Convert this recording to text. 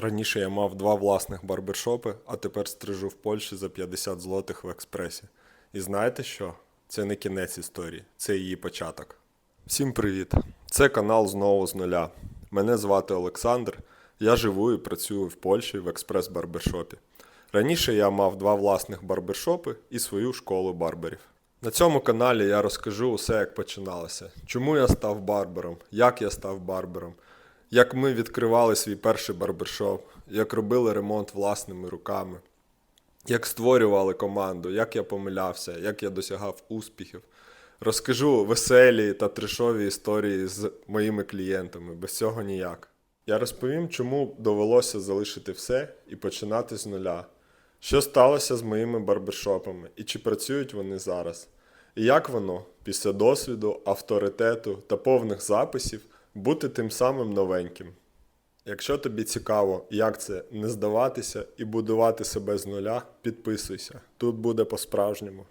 Раніше я мав два власних барбершопи, а тепер стрижу в Польщі за 50 злотих в експресі. І знаєте що? Це не кінець історії, це її початок. Всім привіт! Це канал знову з нуля. Мене звати Олександр. Я живу і працюю в Польщі в експрес-барбершопі. Раніше я мав два власних барбершопи і свою школу барберів. На цьому каналі я розкажу усе, як починалося. Чому я став барбером, як я став барбером, як ми відкривали свій перший барбершоп, як робили ремонт власними руками, як створювали команду, як я помилявся, як я досягав успіхів. Розкажу веселі та трешові історії з моїми клієнтами, без цього ніяк. Я розповім, чому довелося залишити все і починати з нуля. Що сталося з моїми барбершопами і чи працюють вони зараз? І як воно, після досвіду, авторитету та повних записів, бути тим самим новеньким? Якщо тобі цікаво, як це не здаватися і будувати себе з нуля, підписуйся. Тут буде по-справжньому.